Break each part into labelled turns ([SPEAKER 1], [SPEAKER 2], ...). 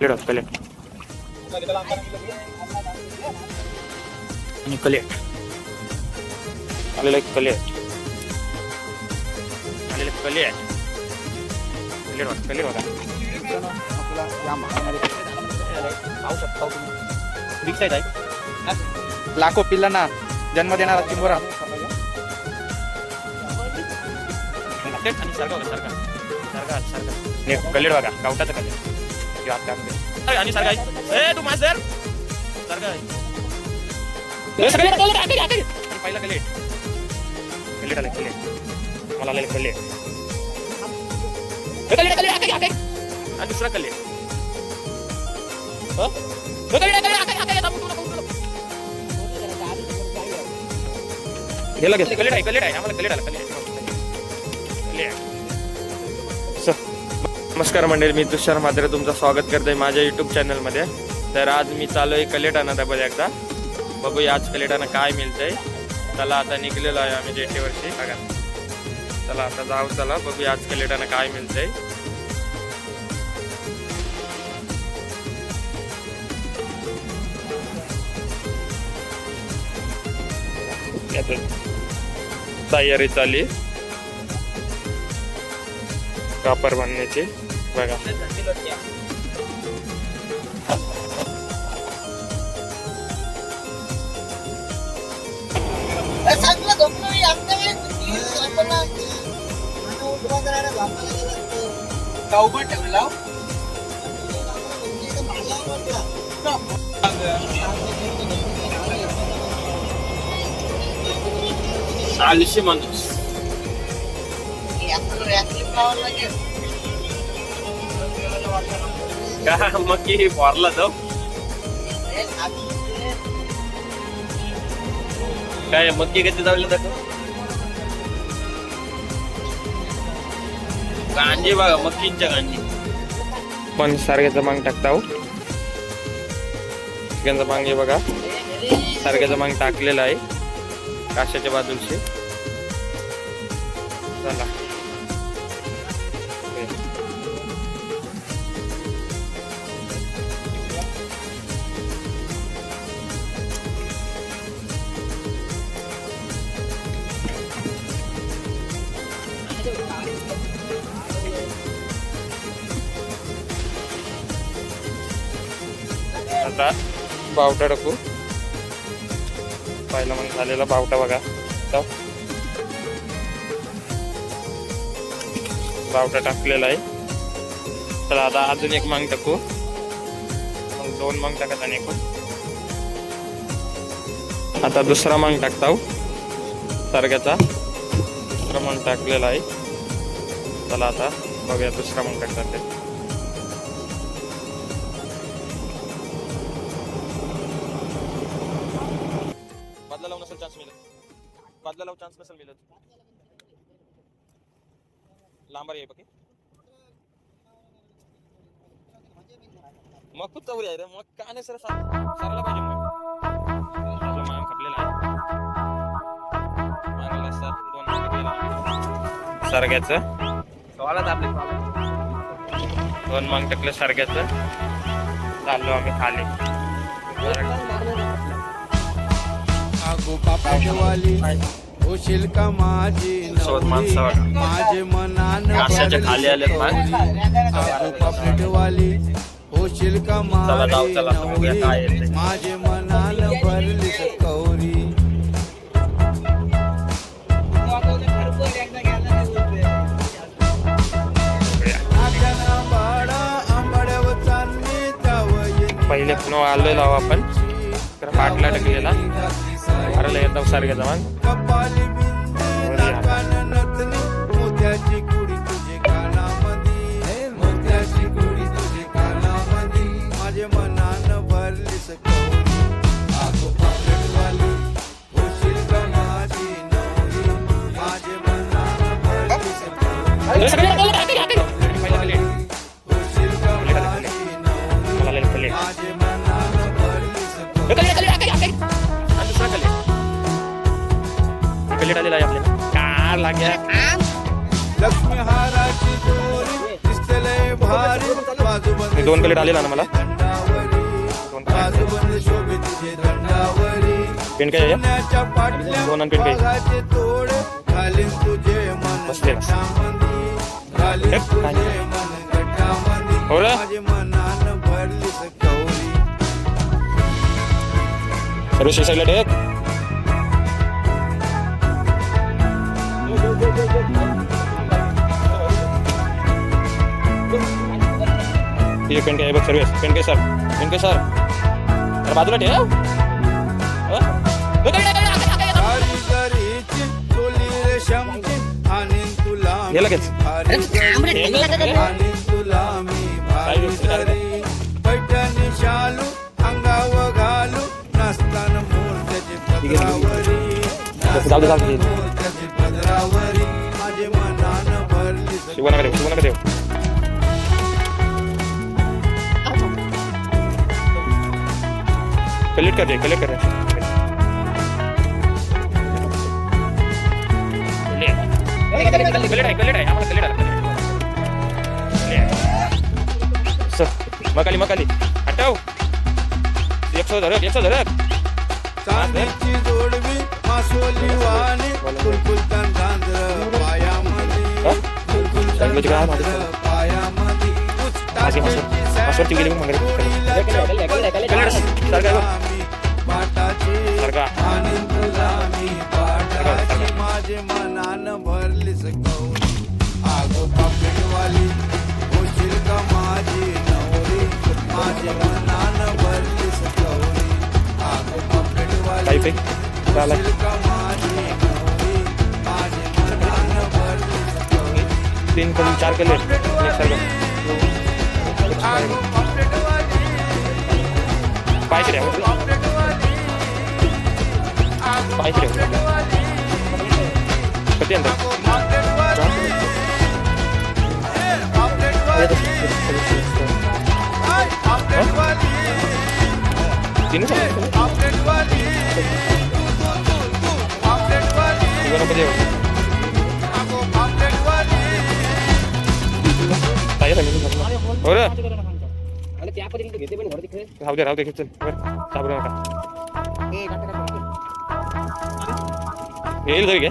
[SPEAKER 1] कलेट कलेट आणि कलेट आलेलं एक कलेट आलेलं
[SPEAKER 2] आपला या पाहू शकता तुम्ही बिग साईज आहे लाखो पिल्लांना जन्म देणारा चिंबोरा.
[SPEAKER 1] आणि सारखा सारखा. आणि एक कलेट बघा गावठाचा कलेट किंवा आपल्या आपल्या आणि सारखा आहे ए तू माझ सर सारखा आहे ए, सगळे कलेट, आकडे, आकडे. आणि पहिला कलेट कलेट आले कलेट मला आलेलं कलेट ए, कलेट, कलेट, आकडे, आकडे. आणि दुसरा कलेट हं? ए, कलेट, कलेट, आकडे, आकडे. थांब, उठू नको, उठू नको. गेला घेतलं कलेट आहे कलेट आहे आम्हाला कलेट आला कलेट कलेट स- नमस्कार मंडळी मी तुषार मात्रे तुमचं स्वागत करतोय माझ्या युट्यूब चॅनलमध्ये तर आज मी चालू आहे कलेटाना डबल एकदा. बघूया आज कलेटाना काय मिळतंय. चला आता निघलेलो आहे आम्ही जेटीवरशी बघा. चला आता जाऊ चला. बघूया आज कलेटाना काय मिळतंय. तयारी चालली.
[SPEAKER 3] इथं भाला वाटला.
[SPEAKER 1] चाळीसशे माणूस का मग की भरला जाऊ
[SPEAKER 3] काय मग
[SPEAKER 1] काय मक्की कधी जावलं दाखव गांजी बघा मक्कींच्या गांजी पण सारख्याचा मांग टाकता हो. सारख्याचा मांग हे बघा. सारख्याचा मांग टाकलेला आहे. काशाच्या बाजूशी चला. बावटा टाकू. पहिला मग झालेला बावटा बघा. बावटा टाकलेला आहे. तर आता अजून एक मांग टाकू. मग दोन मांग टाकत आणि एक आता दुसरा मांग टाकता हो. सारख्याचा. दुसरा मांग टाकलेला आहे. चला आता बघूया दुसरा मांग टाकतात आहे रे. मग का नाही सर सरला पाहिजे मग? अजून मान खपलेला आहे. मागला सर दोन सरग्याचं.
[SPEAKER 2] सवालाच आपले
[SPEAKER 1] दोन मांग टाकलं सरग्याचं. चाललो आम्ही खाली.
[SPEAKER 4] आगो पापडवाली होशील का माझी
[SPEAKER 1] सोबत? माणसं.
[SPEAKER 4] माझे मनान
[SPEAKER 1] खाली आलेत माग.
[SPEAKER 4] होशील का माझी नवरी. माझे मनान भरली कौरी.
[SPEAKER 1] पहिले पुन्हा आलेलो आहो आपण. तर पाटला टाकलेला अरे येतो सारख्याचा मग
[SPEAKER 4] कौरी होशील का माझी नवरी माझे मनान भरलीस कौरी
[SPEAKER 1] कलेट आलेला आहे आपल्याला कार लागल्या
[SPEAKER 4] लक्ष्मी हाराची दोरी दिसते लय भारी बाजू बंद
[SPEAKER 1] दोन कलेट आलेला ना मला
[SPEAKER 4] दंडावरी
[SPEAKER 1] दोन
[SPEAKER 4] बाजूबंद शोभे तुझे दंडावरी
[SPEAKER 1] पेन काय आहे?
[SPEAKER 4] पुण्याच्या पाटल्या
[SPEAKER 1] दोन आणि पेन काही.
[SPEAKER 4] वाघाचे तोडे घालीन तुझे मन
[SPEAKER 1] बसले.
[SPEAKER 4] गटामंदी घालीन
[SPEAKER 1] हे, काय?
[SPEAKER 4] तुझे मन गटामंदी
[SPEAKER 1] हो रे?
[SPEAKER 4] माझे मनानं भरलीस कवरी
[SPEAKER 1] सर्व शेसाईला टेक हे पेन काय आहे बघ सर्वेस पेन काय सर पेन काय सर अरे बाजूला ठेव जाऊ दे, जाऊ दे. देव शिवना देव कलेक्ट कर दे कलेक्ट कर कलेक्ट मकाली मकाली हटाव एक सौ धरक एक सौ धरक
[SPEAKER 4] चांदीची जोडवी मासोली वाणी कुलकुल तन झांजर पायामध्ये कुलकुल तन
[SPEAKER 1] चांगलं
[SPEAKER 4] पायामध्ये
[SPEAKER 1] माझी मासोल- मासोलची गेली मग मागे.
[SPEAKER 4] बाटाची भरलीस गौरी
[SPEAKER 1] तीन कमी चार कले सर्व पाहिजे रे पाहिजे रे कधी अंतर तीन राहू दे राहू दे चल वर साबरू नका येईल घरी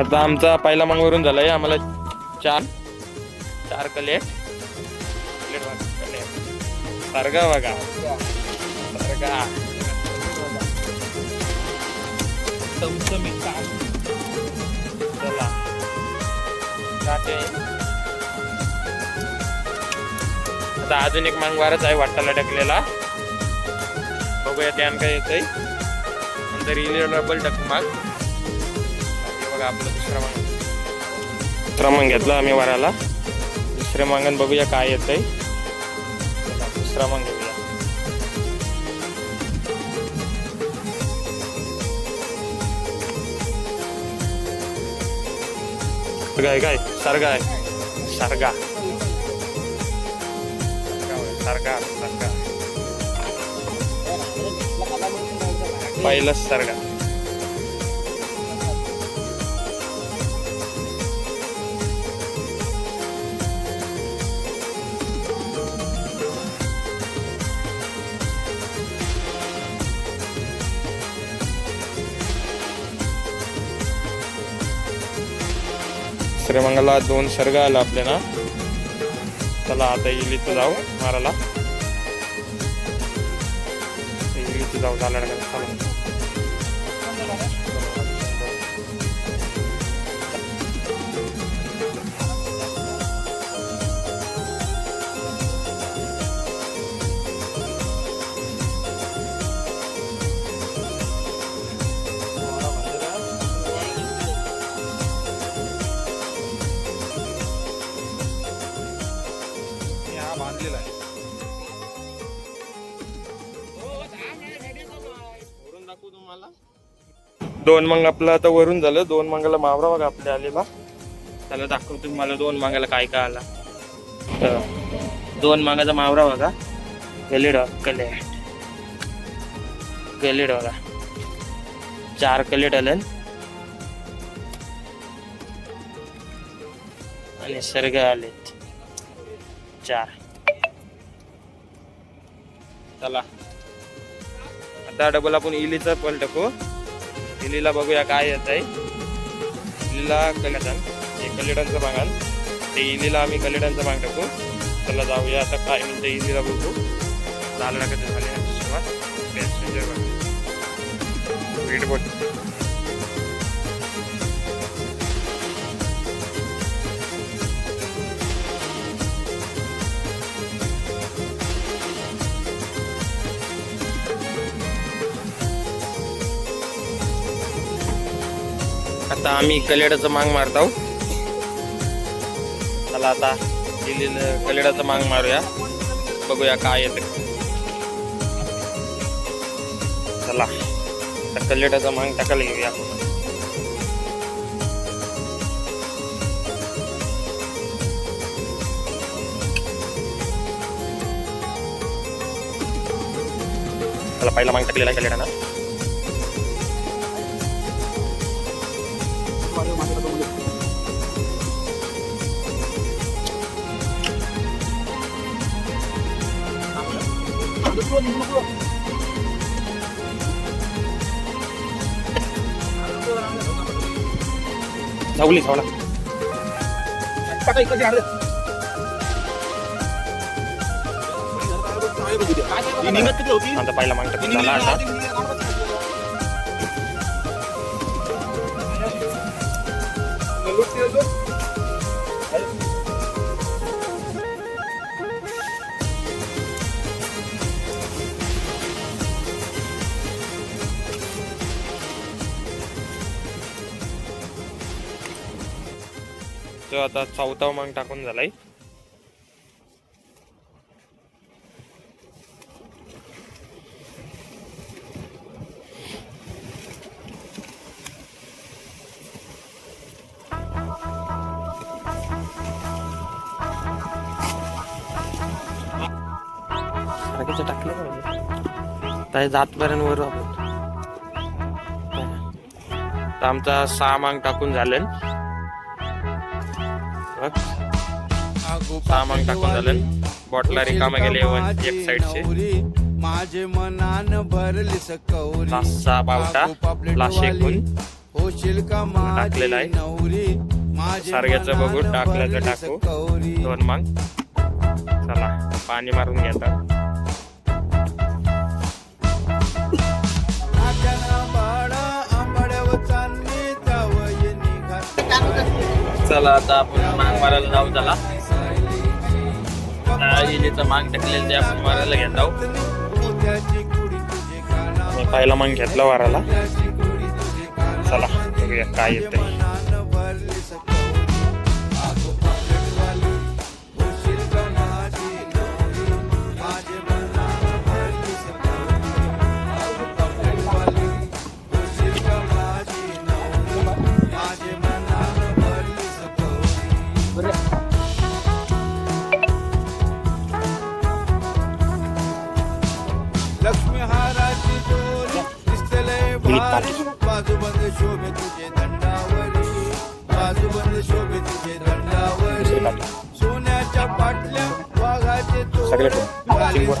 [SPEAKER 1] आता आमचा पहिला मग वरून झालाय आम्हाला चार चार कलेट कलेट सारखा बघा सारखा चला. आता अजून एक मांगवारच आहे वाटायला टाकलेला बघूया त्यान काय येतंय. नंतर येईल डबल बघा आपलं दुसरा मांग. दुसरा मांग घेतला आम्ही वाराला दुसऱ्या मांगण बघूया काय येतंय. चला, दुसरा मांग घेऊया काय काय सारगा आहे सारगा सारगा सारगा पहिलाच सारगा श्रीमंगला दोन सर्ग आला आपल्याला. चला आता येईल इथं जाऊ मारायला. येईल इथं जाऊ झाला चला
[SPEAKER 2] बांधलेला आहे.
[SPEAKER 1] दोन मंग आपलं आता वरून झालं. दोन मंगाला मावरा बघा आपल्या आलेला. त्याला दाखवतो तुम्हाला दोन मागाला काय काय आला. तर दोन मागाचा मावरा बघा. गलेड कलेट गलेड बघा चार कलेट आले आणि सर्ग आलेत. चार. चला. आता डबल आपण इलीचा पल टाकू. इलीला बघूया काय येत आहे इलीला कलेडन हे कलेडांचं बागान ते इलीला आम्ही कलेडांचं बाग टाकू. चला जाऊया आता काय म्हणते इलीला बघू. झालं ना कधी झाले? सुरुवात. पॅसेंजर वेट बोट आता आम्ही कलेडाचं मांग मारतो चला आता दिल्लीला कलेडाचं मांग मारूया. बघूया काय येतं चला आता कलेडाचं मांग टाकायला घेऊया चला पहिला मांग टाकलेला आहे कलेडाना जाऊली जाऊला आता पहिला मांग टाकून झाला आता. आता चौथा मांग टाकून झालाय. टाकलं काय जातपर्यंत वर आपण. आमचा सहा मांग टाकून झालं. सामान टाकून झालं. बॉटला रिकामा गेले वन एक साईडचे
[SPEAKER 4] माझे मनान भरली सकौरी
[SPEAKER 1] लास्टचा बावटा लास्ट
[SPEAKER 4] होशील का
[SPEAKER 1] टाकलेला आहे.
[SPEAKER 4] नवरी?
[SPEAKER 1] सारग्याचं बघू, टाकल्याचं टाकू. दोन मांग. चला पाणी मारून घेता चला आता आपण मांग मारायला जाऊ चला. इलीचं मांग टाकलेलं ते आपण मारायला घेत आहोत पहिला मांग घेतला वाराला. चला काय
[SPEAKER 4] येते भारी बाजूबंद शोभे तुझे दंडावरी बाजूबंद शोभे तुझे दंडावरी सोन्याच्या पाटल्या वाघाचे
[SPEAKER 1] सगळे
[SPEAKER 4] तोडे
[SPEAKER 1] ठेव.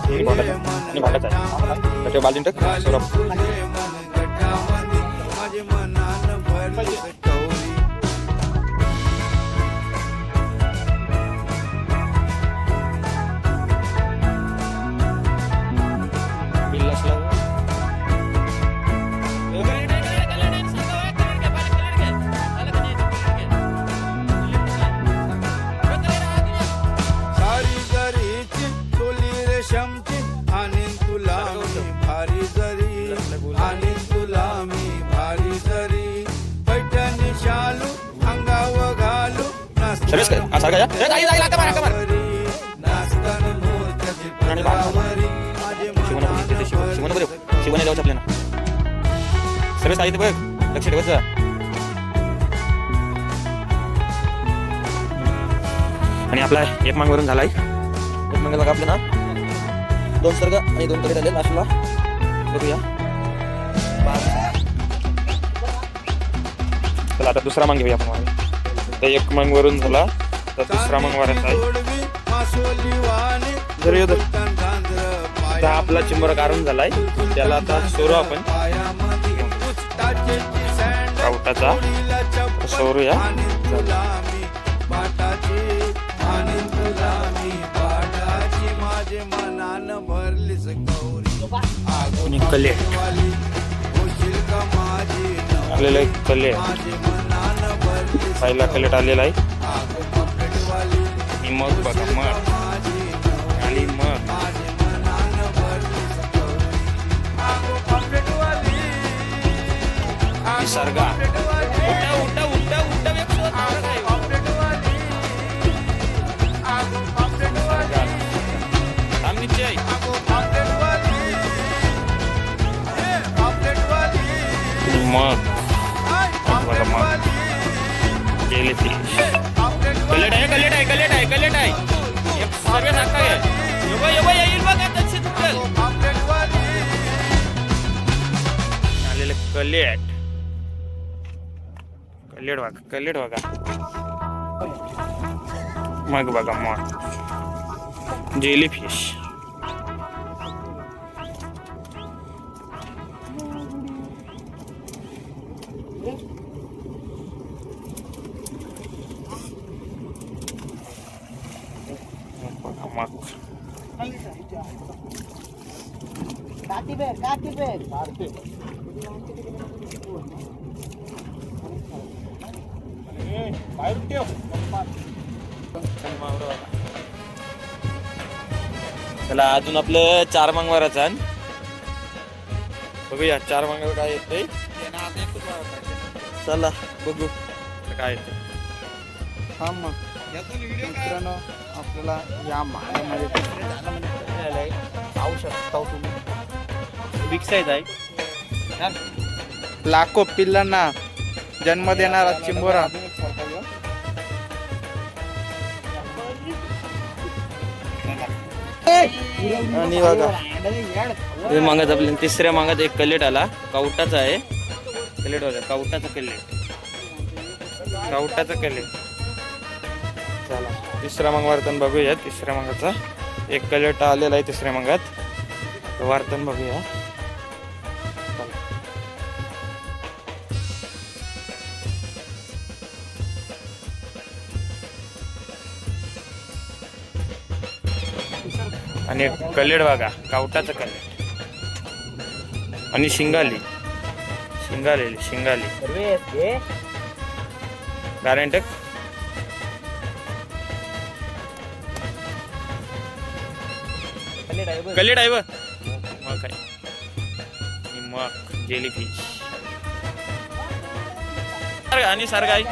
[SPEAKER 1] सगळे साहित्य बघ. लक्ष ठेवायचं आणि आपला एक मांग वरून झालाय. एक मांग बघा आपलं ना दोन सर्ग आणि दोन कडे झाले लास्टला बघूया. चला आता दुसरा मांग घेऊया आपण मागे. तर एक मांग वरून झाला. तर दुसरा मंगळवारच आहे. जर येऊ आपला चिंबर कारण झालाय. त्याला आता सोरू आपण.
[SPEAKER 4] गौरी
[SPEAKER 1] आणि कले. आलेला एक कले.
[SPEAKER 4] माझे
[SPEAKER 1] पहिला कलेट आलेला आहे. मग बघा मग. आणि मग. ही सरगा उलटा उलटा उलटा निश्चय. मग. मग. गेले कलेट आहे कलेट आहे कलेट आहे कलेट आहे. एक सर्व नाका आहे. येईल बघ आता कलेट. कल्लेड बघा कल्लेड बघा मग बघा मग. जेली फिश अजून आपलं चार मंगळवाराचा आहे. बघूया चार मंगळ काय येते चला बघू. काय येते
[SPEAKER 2] हा मग. मित्रांनो आपल्याला या झालंय, पाहू शकता हो तुम्ही.
[SPEAKER 1] बिग साईज आहे
[SPEAKER 2] लाखो पिल्लांना जन्म देणारा चिंबोरा.
[SPEAKER 1] आणि बघा. हे मागत आपल्या तिसऱ्या मागत एक कलेट आला. कावटाचा आहे. कलेट बघा कावटाचा कलेट. कावटाचा कलेट. चला तिसरा मग वर्तन बघूया. तिसऱ्या मंगाचा एक कलेट आलेला आहे तिसऱ्या मंगात. वार्तन बघूया. आणि एक कलेड बघा गावटाचं कलेड. आणि शिंगाली. शिंगालेली शिंगाली. गारेंटक कलेड आहे मग काय? मग जेली फिश आणि सरगाय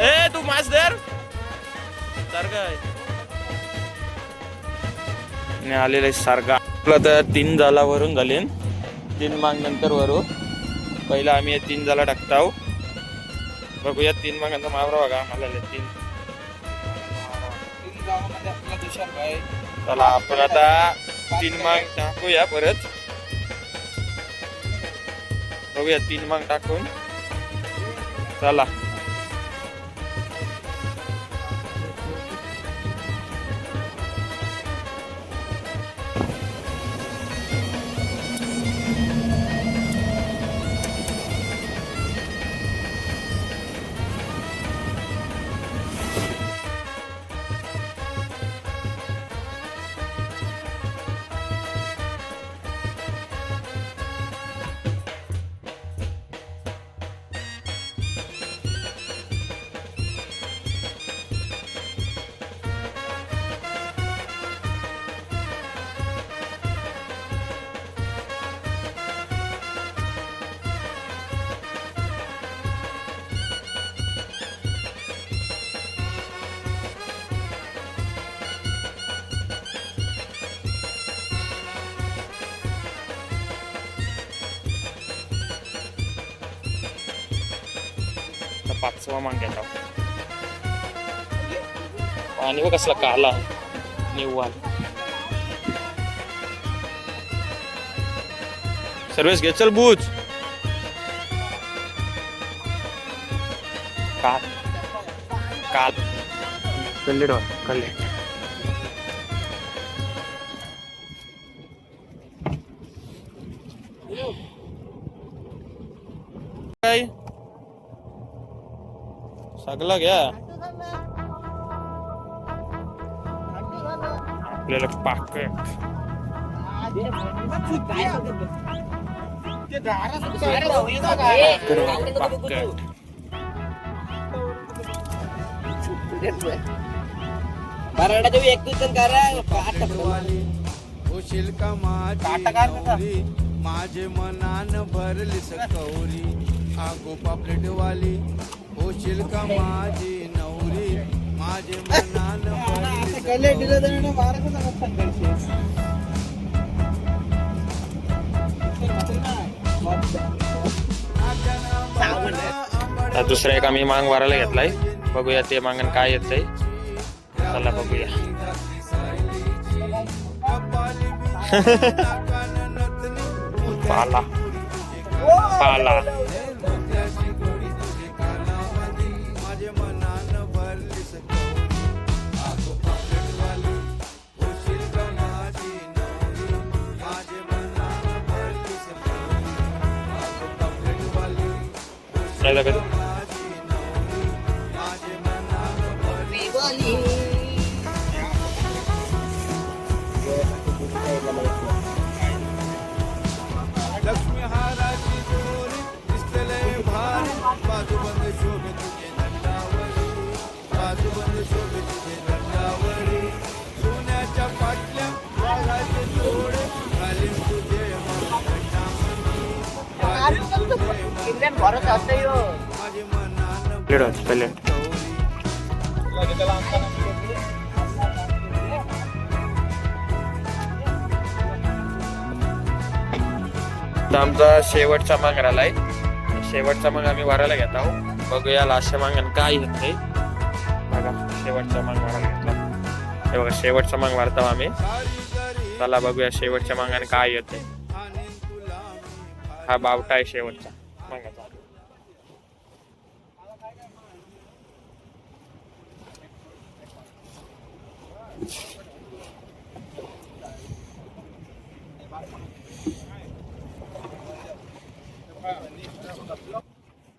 [SPEAKER 1] ए तू मास धर. सरगाय आलेलं आहे सारखा. आपलं तर तीन जालावरून घालीन. तीन माग नंतर वरू पहिला आम्ही तीन जाला टाकताव. बघूया तीन मागांचा मावरा बघा आम्हाला तीन. चला आपण आता तीन माग टाकूया परत. बघूया तीन माग टाकून. चला. पाचवा मांग्याचा आणि बघ कसला काला निव्वाल सर्विस घे चल बूज. काल. काल. कल्लेड कल्लेड सगळं घ्या आपल्याला पाकट पाकट
[SPEAKER 3] बराडाच्या व्यक्तीचं करा
[SPEAKER 4] वाली होशील का माझी मनान भरली सकौरी आगो पापलेट वाली होशील का माझी नवरी? माझे मनान
[SPEAKER 2] कले दिलं तर
[SPEAKER 1] आता दुसरा एक आम्ही मांग वारायला घेतलाय. बघूया ते मागण काय येतंय. चला बघूया. पाला. पाला. नाही लागत आमचा शेवटचा मांग राहिलाय. शेवटचा मांग आम्ही वारायला घेत आहोत. बघूया लास्ट मागण काय येते बघा शेवटचा मांग वारायला घेतला हे बघा शेवटचा मांग वारतो आम्ही. चला बघूया शेवटच्या मागाने काय येते. हा बावटा आहे शेवटचा. मागाचा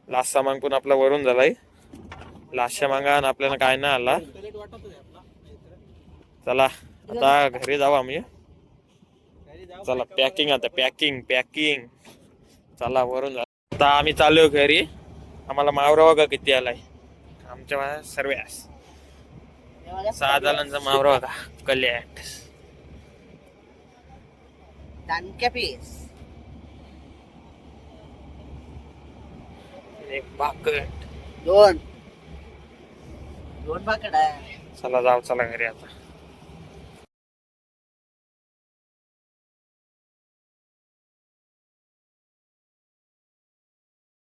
[SPEAKER 1] लास्टचा मांग पण आपला वरून झालाय. लास्टच्या मागान आपल्याला काय नाही आला. चला आता घरी जाऊ आम्ही. चला पॅकिंग आता पॅकिंग पॅकिंग चला वरून आता आम्ही चालू घरी. आम्हाला मावरा बघा किती आलाय. आमच्या सर्व सहा जणांचा मावरा बघा कल्याट एक
[SPEAKER 3] दोन. दोन आहे.
[SPEAKER 1] चला जाऊ चला घरी आता.